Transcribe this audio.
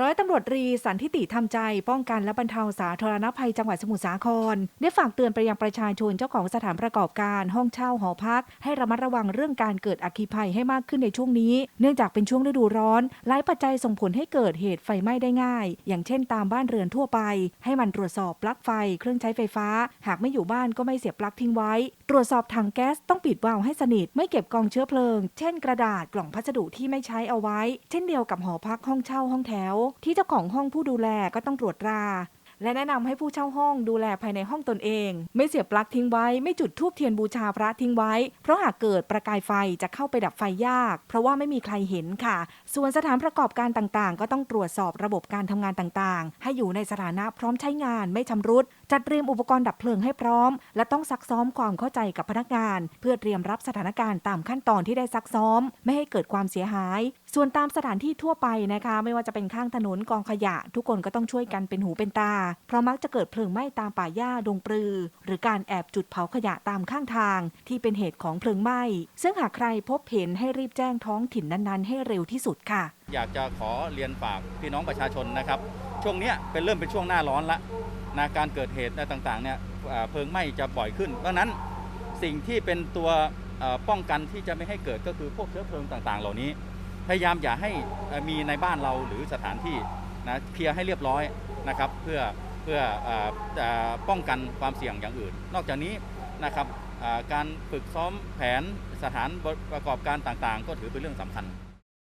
ร้อยตำรวจรีสันทิติทำใจ ป้องกันและบรรเทาสาธารณภัยจังหวัดสมุทรสาคร ได้ฝากเตือนไปยังประชาชนเจ้าของสถานประกอบการ ห้องเช่าหอพัก ให้ระมัดระวังเรื่องการเกิดอัคคีภัยให้มากขึ้นในช่วงนี้ เนื่องจากเป็นช่วงฤดูร้อน หลายปัจจัยส่งผลให้เกิดเหตุไฟไหม้ได้ง่าย อย่างเช่นตามบ้านเรือนทั่วไป ให้มันตรวจสอบปลั๊กไฟ เครื่องใช้ไฟฟ้า หากไม่อยู่บ้านก็ไม่เสียบปลั๊กทิ้งไว้ ตรวจสอบถังแก๊สต้องปิดวาล์วให้สนิท ไม่เก็บกองเชื้อเพลิง เช่น กระดาษกล่องพัสดุที่ไม่ใช้เอาไว้ เช่นเดียวกับหอพักห้องเช่าห้องแถวที่เจ้าของห้องผู้ดูแลก็ต้องตรวจรา และแนะนำให้ผู้เช่าห้องดูแลภายในห้องตนเอง ไม่เสียบปลั๊กทิ้งไว้ไม่จุดธูปเทียนบูชาพระทิ้งไว้ เพราะหากเกิดประกายไฟจะเข้าไปดับไฟยาก เพราะว่าไม่มีใครเห็นค่ะ ส่วนสถานประกอบการต่างๆ ก็ต้องตรวจสอบระบบการทำงานต่างๆ ให้อยู่ในสถานะพร้อมใช้งานไม่ชำรุด จัดเตรียมอุปกรณ์ดับเพลิงให้พร้อม และต้องซักซ้อมความเข้าใจกับพนักงาน เพื่อเตรียมรับสถานการณ์ตามขั้นตอนที่ได้ซักซ้อม ไม่ให้เกิดความเสียหาย ส่วนตามสถานที่ทั่วไปนะคะ ไม่ว่าจะเป็นข้างถนนกองขยะ ทุกคนก็ต้องช่วยกันเป็นหูเป็นตาเพราะมักจะเกิดเพลิงไหม้ตามป่าหญ้าดงปลือ หรือการแอบจุดเผาขยะตามข้างทาง ที่เป็นเหตุของเพลิงไหม้ ซึ่งหากใครพบเห็นให้รีบแจ้งท้องถิ่นนั้นๆ ให้เร็วที่สุดค่ะ อยากจะขอเรียนฝากพี่น้องประชาชนนะครับ ช่วงนี้เป็นเริ่มเป็นช่วงหน้าร้อนละนะการเกิดเหตุอะไรต่างๆเนี่ยเพลิงไหม้จะบ่อยขึ้นเพราะฉะนั้นสิ่งที่เป็นตัวป้องกันที่จะไม่ให้เกิดก็คือพวกเชื้อเพลิงต่างๆ เหล่านี้ พยายามอย่าให้มีในบ้านเราหรือสถานที่นะเคลียร์ให้เรียบร้อย นะครับเพื่อเพื่ออป้องกันความเสี่ยงอย่างอื่น นอกจากนี้นะครับการฝึกซ้อมแผนสถานประกอบการต่างๆ ก็ถือเป็นเรื่องสำคัญ